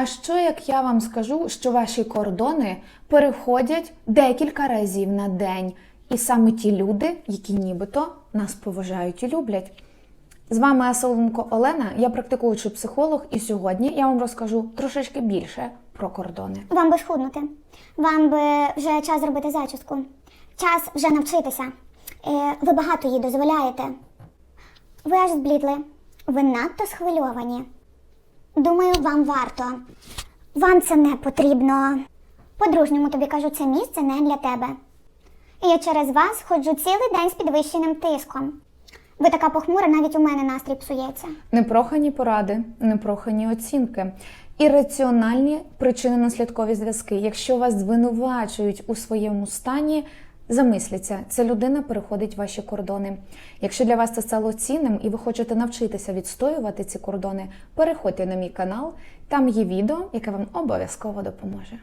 А що як я вам скажу, що ваші кордони переходять декілька разів на день, і саме ті люди, які нібито нас поважають і люблять? З вами Асолонко Олена, я практикуючий психолог, і сьогодні я вам розкажу трошечки більше про кордони. Вам би схуднути. Вам би вже час зробити зачіску. Час вже навчитися. Е, ви багато їй дозволяєте. Ви аж зблідли. Ви надто схвильовані. Думаю, вам варто. Вам це не потрібно. По-дружньому тобі кажу, це місце не для тебе. Я через вас ходжу цілий день з підвищеним тиском. Ви така похмура, навіть у мене настрій псується. Непрохані поради, непрохані оцінки. Ірраціональні причинно-наслідкові зв'язки. Якщо вас звинувачують у своєму стані, замисляться, ця людина переходить ваші кордони. Якщо для вас це стало цінним і ви хочете навчитися відстоювати ці кордони, переходьте на мій канал, там є відео, яке вам обов'язково допоможе.